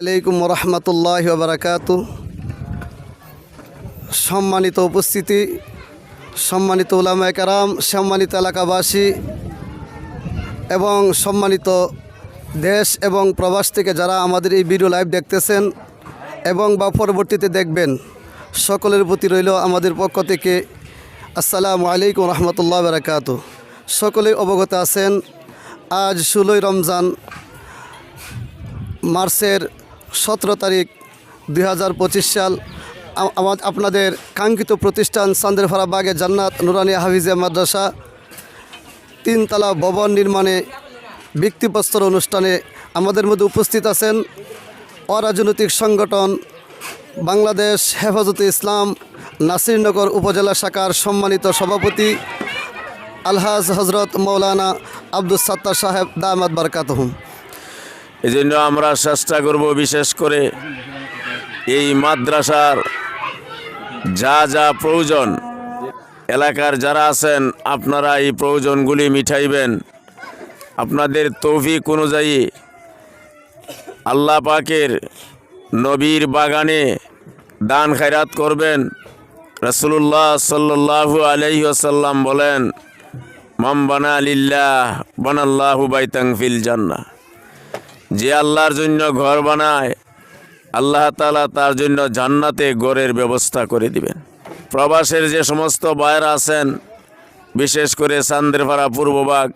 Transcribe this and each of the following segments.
আলাইকুম রহমতুল্লাহ বারাকাতু সম্মানিত উপস্থিতি, সম্মানিত উলামায় কারাম, সম্মানিত এলাকাবাসী এবং সম্মানিত দেশ এবং প্রবাস থেকে যারা আমাদের এই ভিডিও লাইভ দেখতেছেন এবং বা পরবর্তীতে দেখবেন, সকলের প্রতি রইল আমাদের পক্ষ থেকে আসসালামু আলাইকুম রহমতুল্লাহ বারাকাতু সকলেই অবগত আছেন, আজ ষোলোই রমজান, মার্চের সতেরো তারিখ দুই হাজার পঁচিশ সাল আ- আমা- আপনাদের কাঙ্ক্ষিত প্রতিষ্ঠান চান্দেরফাড়া বাগে জান্নাত নুরানি হাফিজে মাদ্রাসা তিনতলা ভবন নির্মাণে ভিত্তিপ্রস্তর অনুষ্ঠানে আমাদের মধ্যে উপস্থিত আছেন অরাজনৈতিক সংগঠন বাংলাদেশ হেফাজতে ইসলাম নাসিরনগর উপজেলা শাখার সম্মানিত সভাপতি আলহাজ হজরত মৌলানা আব্দুল সাত্তার সাহেব দামাদ বারকাতহুম এই জন্য আমরা চেষ্টা করব বিশেষ করে এই মাদ্রাসার যা যা প্রয়োজন। এলাকার যারা আছেন, আপনারা এই প্রয়োজনগুলি মিঠাইবেন আপনাদের তৌফিক অনুযায়ী আল্লাহ পাকের নবীর বাগানে দান খায়রাত করবেন। রসুল্লাহ সাল্লাল্লাহু আলাইহি আসাল্লাম বলেন মাম বানা লিল্লাহ বানাল্লাহু বাইতাং ফিল জান্নাহ। যে আল্লাহর জন্য ঘর বানায়, আল্লাহ তালা তার জন্য জান্নাতে গড়ের ব্যবস্থা করে দিবেন। প্রবাসের যে সমস্ত বায়রা আছেন, বিশেষ করে চান্দ্রপাড়া পূর্ববাগ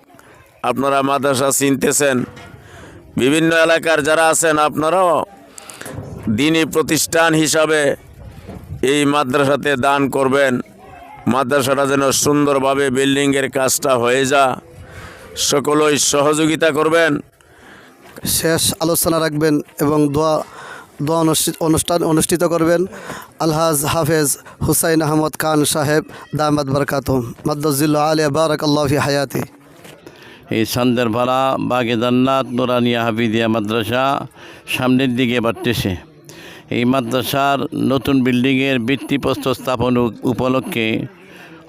আপনারা মাদ্রাসা চিনতেছেন, বিভিন্ন এলাকার যারা আছেন, আপনারাও দিনী প্রতিষ্ঠান হিসাবে এই মাদ্রাসাতে দান করবেন। মাদ্রাসাটা যেন সুন্দরভাবে বিল্ডিংয়ের কাজটা হয়ে যা, সকলই সহযোগিতা করবেন। শেষ আলোচনা রাখবেন এবং দোয়া দোয়া অনুষ্ঠিত, অনুষ্ঠান অনুষ্ঠিত করবেন। আলহাজ হাফেজ হুসাইন আহমদ খান সাহেব দামাদ বরকাতুম মদ্দুল্লা আলিয়া আল্লাহ হায়াতি। এই সন্দের ভাড়া, বাগে জান্নাত, নোরানিয়া হাফিদিয়া মাদ্রাসা সামনের দিকে বাড়তেছে। এই মাদ্রাসার নতুন বিল্ডিংয়ের ভিত্তিপ্রস্তর স্থাপন উপলক্ষে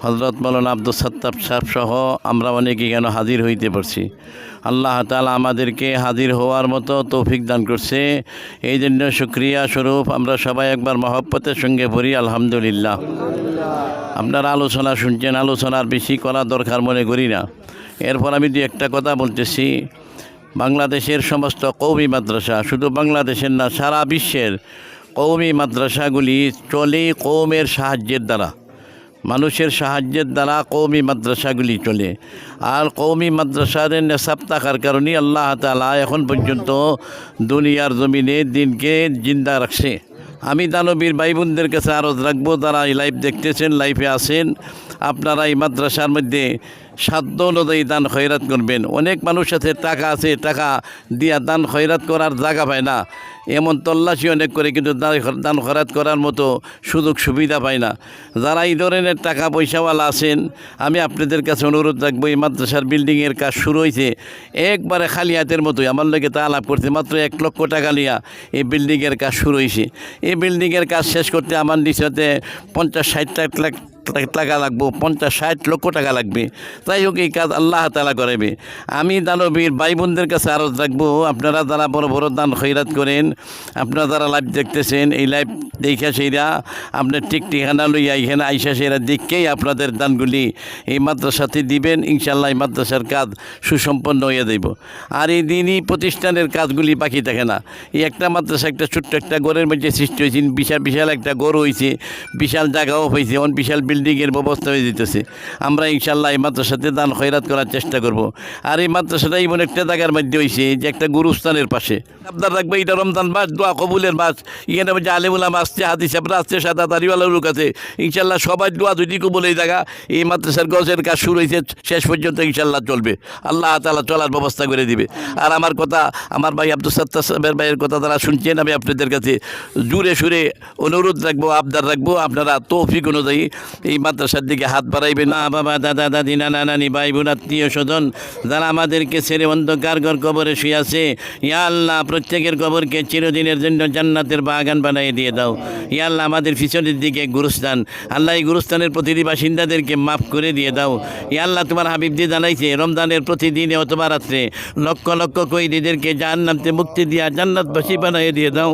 হজরত মৌলানা আব্দুল সত্তাব সাহেব সহ আমরা অনেকে কেন হাজির হইতে পারছি। আল্লাহ তালা আমাদেরকে হাজির হওয়ার মতো তৌফিক দান করছে। এই জন্য সুক্রিয়া স্বরূপ আমরা সবাই একবার মহব্বতের সঙ্গে পড়ি আলহামদুলিল্লাহ। আপনারা আলোচনা শুনছেন, আলোচনার বেশি করা দরকার মনে করি না। এরপর আমি দু একটা কথা বলতেছি। বাংলাদেশের সমস্ত কৌমি মাদ্রাসা, শুধু বাংলাদেশের না, সারা বিশ্বের কৌমি মাদ্রাসাগুলি চলে কৌমের সাহায্যের দ্বারা। মানুষের সাহায্যের দ্বারা কৌমি মাদ্রাসাগুলি চলে। আর কৌমি মাদ্রাসার নেশাব থাকার কারণে আল্লাহ তালা এখন পর্যন্ত দুনিয়ার জমিনে দিনকে জিন্দা রাখছে। আমি দানবীর ভাই বোনদের কাছে আরজ রাখব, তারা এই লাইভ দেখতেছেন লাইভে আসেন আপনারা এই মাদ্রাসার মধ্যে সাধ্য অনুযায়ী দান খয়রাত করবেন। অনেক মানুষ আছে টাকা আছে, টাকা দিয়া দান খয়রাত করার জায়গা পায় না। এমন তল্লাশি অনেক করে কিন্তু দান- খয়রাত করার মতো সুযোগ সুবিধা পায় না। যারা এই ধরনের টাকা পয়সাওয়ালা আছেন, আমি আপনাদের কাছে অনুরোধ রাখব, এই মাদ্রাসার বিল্ডিংয়ের কাজ শুরু হয়েছে একবারে খালি হাতের মতোই। আমার লোকে তা আলাপ করছে, মাত্র এক লক্ষ টাকা নিয়া এই বিল্ডিংয়ের কাজ শুরু হয়েছে এই বিল্ডিংয়ের কাজ শেষ করতে আমার নিচতে পঞ্চাশ, ষাট লাখ টাকা- লাগবো, পঞ্চাশ, ষাট লক্ষ টাকা লাগবে। তাই হোক, এই কাজ আল্লাহ তালা করাবে। আমি দানবীর ভাই বোনদের কাছে আরজ রাখব, আপনারা যারা বড় বড় দান খৈরাত করেন, আপনারা যারা লাইভ দেখতেছেন, এই লাইভ দেখে সেইরা আপনার ঠিক ঠিকানা লইয়া এখানে আইসা সেরা দেখকেই আপনাদের দানগুলি এই মাদ্রাসাতে দিবেন ইনশাল্লাহ এই মাদ্রাসার কাজ সুসম্পন্ন হয়ে দেব আর এই দিনই প্রতিষ্ঠানের কাজগুলি বাকি থাকে না। এই একটা মাদ্রাসা, একটা ছোট্ট একটা গড়ের মধ্যে সৃষ্টি হয়েছে, বিশাল বিশাল একটা গড় হয়েছে বিশাল জায়গাও হয়েছে অন বিশাল বিল্ডিংয়ের ব্যবস্থা হয়ে যেতেছে আমরা ইনশাল্লাহ এই মাদ্রাসাতে দান খয়রাত করার চেষ্টা করব। আর এই মাদ্রাসাটা এমন একটা জায়গার মধ্যে হয়েছে যে একটা গুরুস্থানের পাশে। আপনার রাখবে, এটা রমজান মাস, দোয়া কবুলের মাস। এখানে মধ্যে আলেমুলাম আসছে, হাদিস সাহেবরা আসছে, সাদা তারিওয়ালা লোক আছে। ইনশাল্লাহ সবাই দোয়া যদি কবুল এই জায়গা, এই মাদ্রাসার গজের কাজ শুরু হয়েছে শেষ পর্যন্ত ইনশাল্লাহ চলবে। আল্লাহ তালা চলার ব্যবস্থা করে দিবে। আর আমার কথা, আমার ভাই আব্দুল সত্তার সাহেবের ভাইয়ের কথা তারা শুনছেন, আমি আপনাদের কাছে জুড়ে সুরে অনুরোধ রাখব, আবদার রাখব, আপনারা তৌফিক অনুযায়ী এই মাদ্রাসার দিকে হাত বাড়াইবেন না, বাবা, দাদা, দাদি, নানা, নানি ভাই বোন আত্মীয় স্বজন, যারা আমাদেরকে ছেড়ে অন্ধকার ঘর কবরে শুয়ে আছে, ইয়া আল্লাহ, প্রত্যেকের কবরকে চিরদিনের জন্য জান্নাতের বাগান বানিয়ে দিয়ে দাও। ইয়া আল্লাহ, আমাদের পিছনের দিকে গুরুস্থান। আল্লাহ এই গুরুস্থানের প্রতিটি বাসিন্দাদেরকে মাফ করে দিয়ে দাও। ইয়া আল্লাহ, তোমার হাবিব দিয়ে জানাইছে, রমজানের প্রতিদিনে অথবা রাত্রে লক্ষ লক্ষ কৈদিদেরকে জাহান্নামতে মুক্তি দিয়া জান্নাতবাসী বানিয়ে দিয়ে দাও।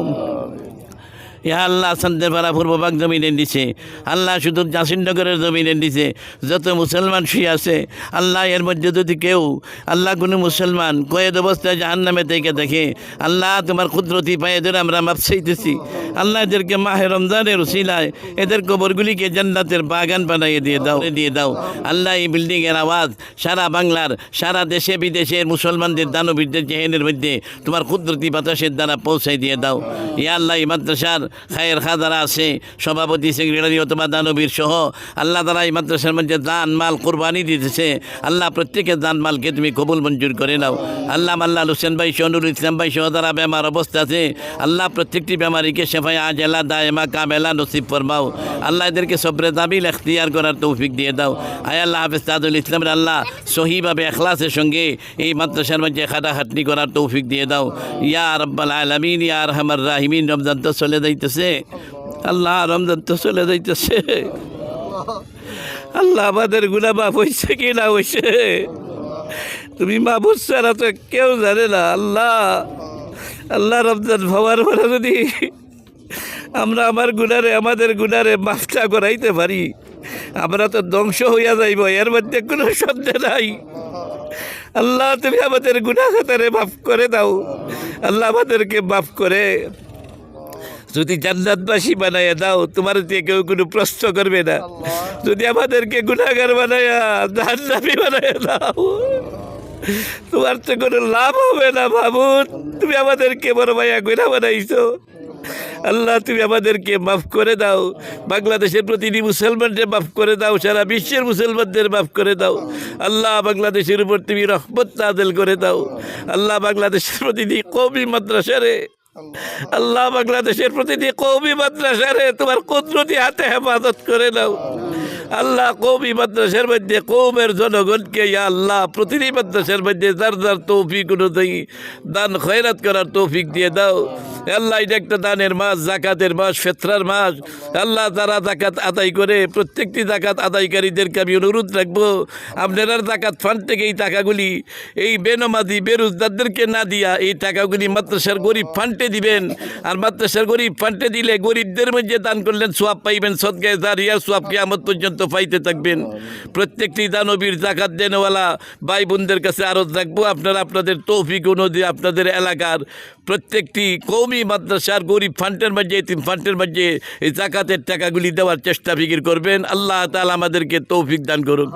ইয়া আল্লাহ সন্দেরপাড়া পূর্ববাগ জমিনে দিছে। আল্লাহ শুধু জাসিনগরের জমিনে দিছে। যত মুসলমান শুয়ে আছে, আল্লাহ এর মধ্যে যদি কেউ, আল্লাহ কোনো মুসলমান কয়েদ অবস্থায় জাহান নামে থেকে দেখে, আল্লাহ তোমার কুদরতি পায়ে ধরে আমরা মাপ চাইতেছি। আল্লাহ এদেরকে মাহে রমজানের উসিলায় এদের কবরগুলিকে জান্নাতের বাগান বানিয়ে দিয়ে দাও। দিয়ে দাও। আল্লাহ এই বিল্ডিংয়ের আওয়াজ সারা বাংলার, সারা দেশে বিদেশের মুসলমানদের, দানবীরদের জেহেনের মধ্যে তোমার কুদরতি বাতাসের দ্বারা পৌঁছাই দিয়ে দাও। ইয়া আল্লাহ এই মাদ্রাসার খায়ের খা যারা আছে, সভাপতি, সেক্রেটারি অথবা দানবীর সহ। আল্লাহ তারা এই মাদ্রাসার মধ্যে দান, মাল, কোরবানি দিতেছে। আল্লাহ প্রত্যেকের দান, মালকে তুমি কবুল, মঞ্জুর করে নাও। আল্লাহ মাল্লা হোসেন ভাই শনুর ইসলাম ভাই সহ, যারা বেমার অবস্থা আছে, আল্লাহ প্রত্যেকটি বেমারিকে সেফাই আজেলা, দায়মা, কামেলা নসিব ফরমাও। আল্লাহ এদেরকে সবরে দাবিল, এখতিয়ার করার তৌফিক দিয়ে দাও। আয় আল্লাহ হাফেজ তাজুল ইসলামের আল্লাহ সহিভাবে এখলাসের সঙ্গে এই মাদ্রাসার মধ্যে খাটাখাটনি করার তৌফিক দিয়ে দাও। ইয়া রব্বাল আলমিন, ইয়া রহমার রাহিমিন। রমজান তো চলে যাইতেছে। আল্লাহ রমজান তো চলে যাইতেছে। আল্লাহ আমাদের গুণা মাফ হয়েছে কি না হয়েছে তুমি মাহবুদ ছাড়া তো কেউ জানে না। আল্লাহ আল্লাহ রমজান ভাবার পরে যদি আমরা আমার গুণারে আমাদের গুণারে মাফটা করাইতে পারি, আমরা তো ধ্বংস হইয়া যাইব, এর মধ্যে কোনো সন্দেহ নাই। আল্লাহ, তুমি আমাদের গুণা খাতারে মাফ করে দাও। আল্লাহ আমাদেরকে মাফ করে। যদি জান্নাতবাসী বানাইয়া দাও তোমার দিয়ে কেউ কোনো প্রশ্ন করবে না। যদি আমাদেরকে গুণাগার বানাইয়া জান্নাতি বানাইয়া দাও তোমার তো কোনো লাভ হবে না ভাবুন তুমি আমাদেরকে বড় ভাইয়া গুণা বানাইছো। আল্লাহ তুমি আমাদেরকে মাফ করে দাও। বাংলাদেশের প্রতিটি মুসলমানদের মাফ করে দাও সারা বিশ্বের মুসলমানদের মাফ করে দাও। আল্লাহ বাংলাদেশের উপর তুমি রহমত নাজেল করে দাও। আল্লাহ বাংলাদেশের প্রতিটি কবি মাদ্রাসারে আল্লাহ। বাংলাদেশের প্রতিটি কৌমি মাদ্রাসারে তোমার কুদরতি হাতে হেফাজত করে নাও। আল্লাহ কৌমি মাদ্রাসের মধ্যে কৌমের জনগণকে ইয়া আল্লাহ প্রতিটি মাদ্রাসার মধ্যে যার যার তৌফিক অনুযায়ী দান, খয়রাত করার তৌফিক দিয়ে দাও। আল্লাহ, এটা একটা দানের মাস, জাকাতের মাস, ফেতরার মাস। আল্লাহ, যারা জাকাত আদায় করে, প্রত্যেকটি জাকাত আদায়কারীদেরকে আমি অনুরোধ রাখব, আপনারা জাকাত ফান্ড থেকে এই টাকাগুলি, এই বেনমাদি বেরোজগারদেরকে না দিয়া এই টাকাগুলি মাদ্রাসার গরিব ফান্ডে দিবেন। আর মাদ্রাসার গরিব ফান্ডে দিলে গরিবদের মধ্যে দান করলেন, সোয়াব পাইবেন সদগায় দাঁড়িয়ে সোয়াব কিয়ামত পর্যন্ত পাইতে থাকবেন। প্রত্যেকটি দানবীর জাকাত দেনওয়ালা ভাই বোনদের কাছে আরও থাকব। আপনারা আপনাদের তৌফিক অনুযায়ী আপনাদের এলাকার প্রত্যেকটি কৌমি মাদ্রাসার গরিব ফান্ডের মাঝে তিন ফান্ডের মাঝে এই জাকাতের টাকাগুলি দেওয়ার চেষ্টা ফিকির করবেন। আল্লাহ তালা আমাদেরকে তৌফিক দান করুন